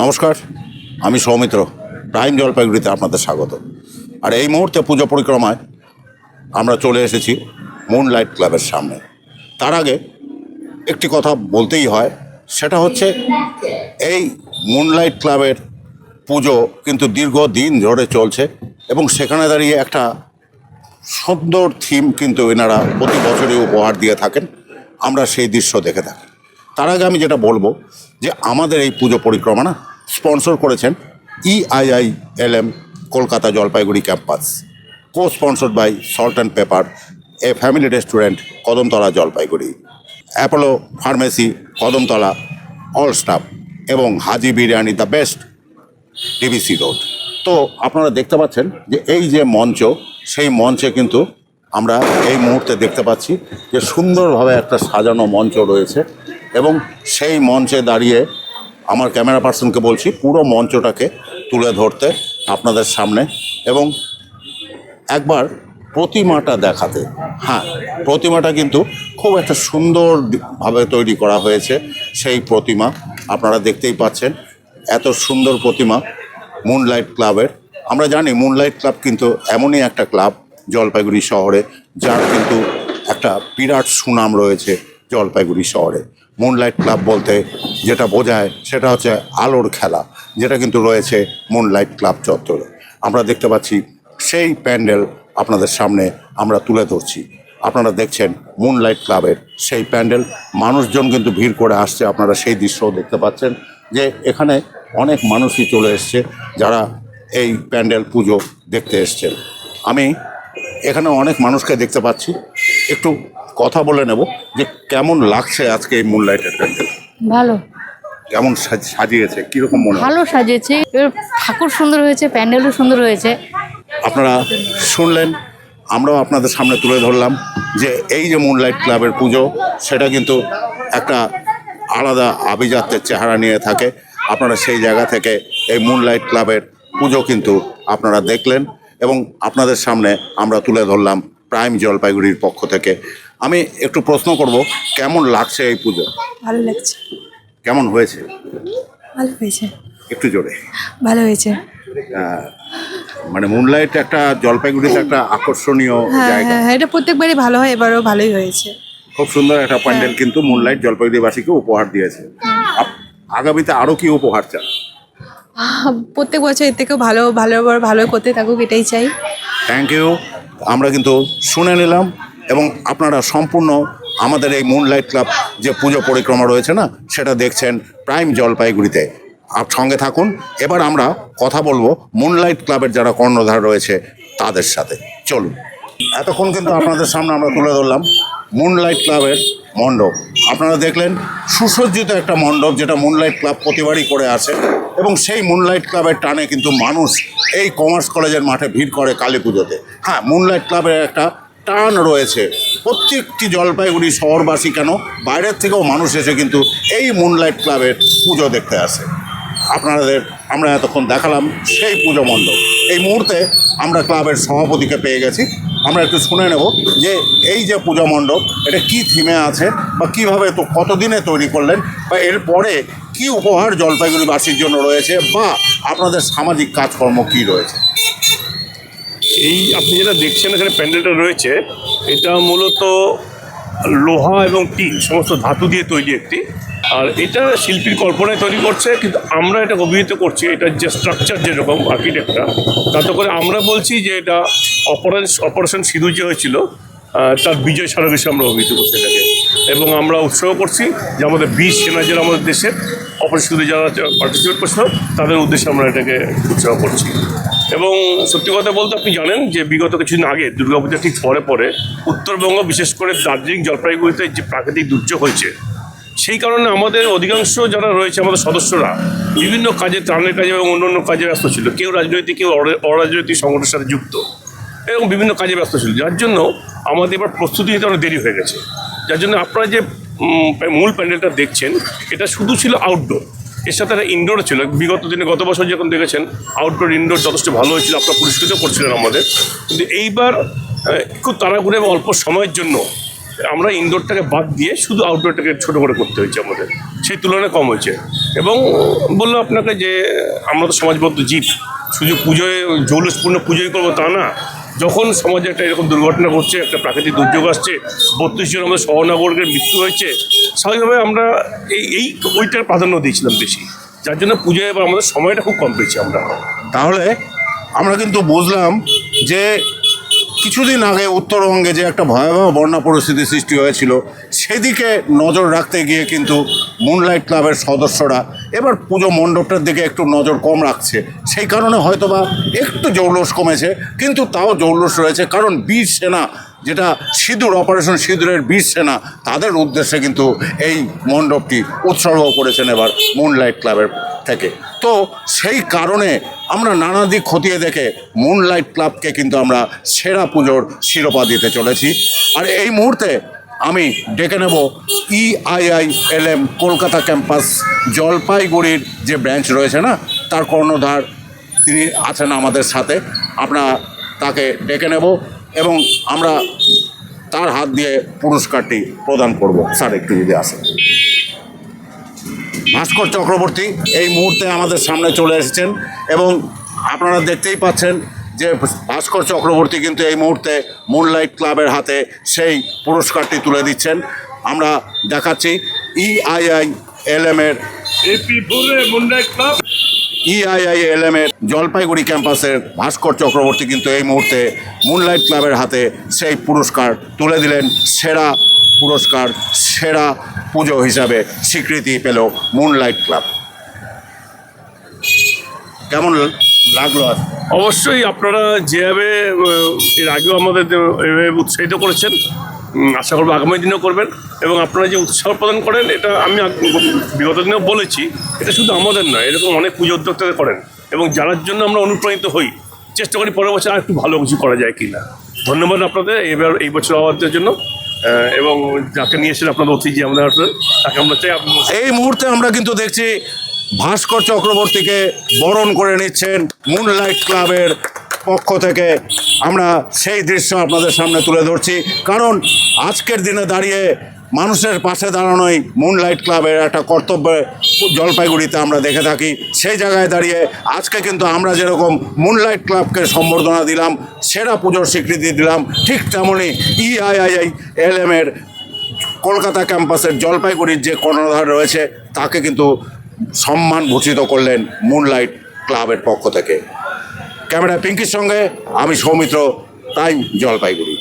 নমস্কার, আমি সৌমিত্র, প্রাইম জলপাইগুড়িতে আপনাদের স্বাগত। আর এই মুহূর্তে পুজো পরিক্রমায় আমরা চলে এসেছি মুনলাইট ক্লাবের সামনে। তার আগে একটি কথা বলতেই হয়, সেটা হচ্ছে এই মুনলাইট ক্লাবের পুজো কিন্তু দীর্ঘদিন ধরে চলছে এবং সেখানে দাঁড়িয়ে একটা সুন্দর থিম কিন্তু এনারা প্রতি বছরই উপহার দিয়ে থাকেন। আমরা সেই দৃশ্য দেখে থাকি। তার আগে আমি যেটা বলব যে আমাদের এই পুজো পরিক্রমা না স্পন্সর করেছেন EII L M Kolkata Jalpaiguri campus. Co sponsored by Salt and Pepper a family restaurant Kadamtala Jalpaiguri. Apollo pharmacy Kadamtala all staff এবং Haji biryani the best DBC road তো আপনারা দেখতে পাচ্ছেন যে এই যে মঞ্চ, সেই মঞ্চে কিন্তু আমরা এই মুহূর্তে দেখতে পাচ্ছি যে সুন্দরভাবে একটা সাজানো মঞ্চ রয়েছে এবং সেই মঞ্চে দাঁড়িয়ে আমার ক্যামেরা পার্সনকে বলছি, পুরো মঞ্চটাকে তুলে ধরতে আপনাদের সামনে এবং একবার প্রতিমাটা দেখাতে। হ্যাঁ প্রতিমাটা কিন্তু খুব একটা সুন্দরভাবে তৈরি করা হয়েছে সেই প্রতিমা। আপনারা দেখতেই পাচ্ছেন এত সুন্দর প্রতিমা। মুনলাইট ক্লাবের আমরা জানি মুনলাইট ক্লাব কিন্তু এমনই একটা ক্লাব জলপাইগুড়ি শহরে, যার কিন্তু একটা বিরাট সুনাম রয়েছে জলপাইগুড়ি শহরে। মুনলাইট ক্লাব বলতে যেটা বোঝায় সেটা হচ্ছে আলোর খেলা, যেটা কিন্তু রয়েছে মুনলাইট ক্লাব চত্বরে। আমরা দেখতে পাচ্ছি সেই প্যান্ডেল আপনাদের সামনে আমরা তুলে ধরছি। আপনারা দেখছেন মুনলাইট ক্লাবের সেই প্যান্ডেল। মানুষজন কিন্তু ভিড় করে আসছে, আপনারা সেই দৃশ্যও দেখতে পাচ্ছেন যে এখানে অনেক মানুষই চলে এসছে যারা এই প্যান্ডেল পুজো দেখতে এসছেন আমি এখানে অনেক মানুষকে দেখতে পাচ্ছি। একটু কথা বলে নেব যে কেমন লাগছে আজকে এই মুনলাইটের প্যান্ডেল? ভালো। কেমন সাজ- সাজিয়েছে? কীরকম মনে ভালো সাজিয়েছে। ঠাকুর সুন্দর হয়েছে প্যান্ডেলও সুন্দর হয়েছে। আপনারা শুনলেন আমরাও আপনাদের সামনে তুলে ধরলাম যে এই যে মুনলাইট ক্লাবের পুজো সেটা কিন্তু একটা আলাদা আভিজাত্যের চেহারা নিয়ে থাকে। আপনারা সেই জায়গা থেকে এই মুনলাইট ক্লাবের পুজো কিন্তু আপনারা দেখলেন এবং আপনাদের সামনে আমরা তুলে ধরলাম প্রাইম জলপাইগুড়ির পক্ষ থেকে। আমি একটু প্রশ্ন করব কেমন লাগছে এই পুজো? ভালো লাগছে। কেমন হয়েছে? ভালো হয়েছে। একটু জোরে। ভালো হয়েছে। মানে মুনলাইট একটা জলপাইগুড়িতে একটা আকর্ষণীয় হ্যাঁ জায়গা। হ্যাঁ হ্যাঁ, এটা প্রত্যেকবারই ভালো হয় এবারও ভালোই হয়েছে। খুব সুন্দর একটা প্যান্ডেল কিন্তু মুনলাইট জলপাইগুড়িবাসীকে উপহার দিয়েছে। আগামীতে আরও কি উপহার চান? প্রত্যেক বছর এর থেকেও ভালো ভালো ভালো করতে থাকুক এটাই চাই। থ্যাংক ইউ আমরা কিন্তু শুনে নিলাম এবং আপনারা সম্পূর্ণ আমাদের এই মুনলাইট ক্লাব যে পুজো পরিক্রমা রয়েছে না সেটা দেখছেন প্রাইম জলপাইগুড়িতে। আপ সঙ্গে থাকুন। এবার আমরা কথা বলব মুনলাইট ক্লাবের যারা কর্ণধার রয়েছে তাদের সাথে। চলুন। এতক্ষণ কিন্তু আপনাদের সামনে আমরা তুলে ধরলাম। মুনলাইট ক্লাবের মণ্ডপ। আপনারা দেখলেন সুসজ্জিত একটা মণ্ডপ যেটা মুনলাইট ক্লাব প্রতিবারই করে আসে এবং সেই মুনলাইট ক্লাবের টানে কিন্তু মানুষ এই কমার্স কলেজের মাঠে ভিড় করে কালী পুজোতে। হ্যাঁ মুনলাইট ক্লাবের একটা টান রয়েছে। প্রত্যেকটি জলপাইগুড়ি শহরবাসী কেন বাইরের থেকেও মানুষ এসে কিন্তু এই মুনলাইট ক্লাবের পুজো দেখতে আসে। আপনাদের আমরা এতক্ষণ দেখালাম সেই পুজো মণ্ডপ। এই মুহূর্তে আমরা ক্লাবের সভাপতিকে পেয়ে গেছি। আমরা একটু শুনে নেব যে এই যে পূজা মণ্ডপ, এটা কি থিমে আছে বা কীভাবে তো কতদিনে তৈরি করলেন বা এরপরে কি উপহার জলপাইগুড়িবাসীর জন্য রয়েছে বা আপনাদের সামাজিক কাজকর্ম কি রয়েছে? এই আপনি যেটা দেখছেন এখানে প্যান্ডেলটা রয়েছে, এটা মূলত লোহা এবং টিন, সমস্ত ধাতু দিয়ে তৈরি একটি আর এটা শিল্পীর কল্পনায় তৈরি করছে, কিন্তু আমরা এটা অভিহিত করছি এটার যে স্ট্রাকচার যেরকম আর্কিটেক্টটা তাতে করে আমরা বলছি যে এটা অপারেশন অপারেশন সিঁদুর যে হয়েছিল তার বিজয় স্মারক হিসেবে আমরা অভিহিত করছি এটাকে এবং আমরা উৎসাহ করছি যে আমাদের বীর সেনা যারা আমাদের দেশের অপারেশন সিঁদুরে যারা পার্টিসিপেট করছিল, তাদের উদ্দেশ্যে আমরা এটাকে উৎসাহ করছি। এবং সত্যি কথা বলতে আপনি জানেন যে বিগত কিছুদিন আগে দুর্গাপূজা ঠিক পরে পরে, উত্তরবঙ্গ, বিশেষ করে দার্জিলিং জলপাইগুড়িতে যে প্রাকৃতিক দুর্যোগ হয়েছে সেই কারণে আমাদের অধিকাংশ যারা রয়েছে, আমাদের সদস্যরা বিভিন্ন কাজে, ত্রাণের কাজে এবং অন্য অন্য কাজে ব্যস্ত ছিল। কেউ রাজনৈতিক, কেউ অরা- অরাজনৈতিক সংগঠনের সাথে যুক্ত এবং বিভিন্ন কাজে ব্যস্ত ছিল। যার জন্য আমাদের এবার প্রস্তুতি নিতে অনেক দেরি হয়ে গেছে। যার জন্য আপনারা যে মূল প্যান্ডেলটা দেখছেন, এটা শুধু ছিল আউটডোর এর সাথে একটা ইনডোর ছিল। বিগত দিনে গত বছর যখন দেখেছেন আউটডোর ইনডোর যথেষ্ট ভালো হয়েছিল, আপনারা পুরস্কৃত করছিলেন আমাদের। কিন্তু এইবার খুব তাড়াহুড়ো এবং অল্প সময়ের জন্য আমরা ইনডোরটাকে বাদ দিয়ে শুধু আউটডোরটাকে ছোটো করে করতে হয়েছে আমাদের। সেই তুলনায় কম হয়েছে। এবং বলল আপনাকে যে, আমরা তো সমাজবদ্ধ জীব। শুধু পুজোয়, জৌলসপূর্ণ পুজোই করব তা না। যখন সমাজে একটা এরকম দুর্ঘটনা ঘটছে, একটা প্রাকৃতিক দুর্যোগ আসছে, বত্রিশ জন আমাদের সহনাগরিকের মৃত্যু হয়েছে, স্বাভাবিকভাবে আমরা এই এই, ওইটার প্রাধান্য দিয়েছিলাম বেশি। যার জন্য পুজোয় আমাদের সময়টা খুব কম পেয়েছি আমরা। তাহলে আমরা কিন্তু বুঝলাম যে কিছুদিন আগে উত্তরবঙ্গে যে একটা ভয়াবহ বন্যা পরিস্থিতি সৃষ্টি হয়েছিল, সেদিকে নজর রাখতে গিয়ে কিন্তু মুনলাইট ক্লাবের সদস্যরা এবার পুজো মণ্ডপটার দিকে একটু নজর কম রাখছে। সেই কারণে হয়তোবা একটু জৌলস কমেছে, কিন্তু তাও জৌলস রয়েছে। কারণ বীর সেনা, যেটা সিঁদুর অপারেশন সিঁদুরের বীর সেনা, তাদের উদ্দেশ্যে কিন্তু এই মণ্ডপটি উৎসর্গ করেছেন এবার মুনলাইট ক্লাবের থেকে। তো সেই কারণে আমরা নানা দিক খতিয়ে দেখে মুনলাইট ক্লাবকে কিন্তু আমরা সেরা পুজোর শিরোপা দিতে চলেছি। আর এই মুহূর্তে আমি ডেকে নেব ইআইআই এলএম কলকাতা ক্যাম্পাস জলপাইগুড়ির যে ব্রাঞ্চ রয়েছে না, তার কর্ণধার তিনি আছেন আমাদের সাথে। আমরা তাকে ডেকে নেব এবং আমরা তার হাত দিয়ে পুরস্কারটি প্রদান করব। স্যার, একটু যদি আসেন। ভাস্কর চক্রবর্তী এই মুহূর্তে আমাদের সামনে চলে এসেছেন এবং আপনারা দেখতেই পাচ্ছেন যে ভাস্কর চক্রবর্তী কিন্তু এই মুহূর্তে মুনলাইট ক্লাবের হাতে সেই পুরস্কারটি তুলে দিচ্ছেন। আমরা দেখাচ্ছি ইআইআই এল এম এর ক্লাব ইআইআই এলএম এর জলপাইগুড়ি ক্যাম্পাসের ভাস্কর চক্রবর্তী কিন্তু এই মুহূর্তে মুনলাইট ক্লাবের হাতে সেই পুরস্কার তুলে দিলেন। সেরা পুরস্কার, সেরা পুজো হিসাবে স্বীকৃতি পেল মুনলাইট ক্লাব কেমন লাগল আর। অবশ্যই আপনারা যেভাবে এর আগেও আমাদের এভাবে উৎসাহিত করেছেন আশা করব আগামী দিনেও করবেন এবং আপনারা যে উৎসাহ প্রদান করেন এটা আমি বিগত দিনেও বলেছি এটা শুধু আমাদের নয় এরকম অনেক পুজো উদ্যোক্তারা করেন এবং যার জন্য আমরা অনুপ্রাণিত হই চেষ্টা করি পরের বছর আর একটু ভালো কিছু করা যায় কি না ধন্যবাদ আপনাদের এবার এই বছর আওয়াজের জন্য এবং যাকে নিয়ে এসেছেন আপনাদের অতিথি আমাদের তাকে আমরা চাই এই মুহূর্তে আমরা কিন্তু দেখছি ভাস্কর চক্রবর্তীকে বরণ করে নিচ্ছেন মুনলাইট ক্লাবের পক্ষ থেকে। আমরা সেই দৃশ্য আপনাদের সামনে তুলে ধরছি। কারণ আজকের দিনে দাঁড়িয়ে মানুষের পাশে দাঁড়ানোই মুনলাইট ক্লাবের একটা কর্তব্য জলপাইগুড়িতে আমরা দেখে থাকি। সেই জায়গায় দাঁড়িয়ে আজকে কিন্তু আমরা যেরকম মুনলাইট ক্লাবকে সম্বর্ধনা দিলাম, সেরা পুজোর স্বীকৃতি দিলাম, ঠিক তেমনই ইআইআইআই এলএম এর কলকাতা ক্যাম্পাসের জলপাইগুড়ির যে কর্ণধার রয়েছে, তাকে কিন্তু সম্মান ভূষিত করলেন মুনলাইট ক্লাবের পক্ষ থেকে। ক্যামেরা পিঙ্কির সঙ্গে আমি সৌমিত্র টাইম জলপাইগুড়ি।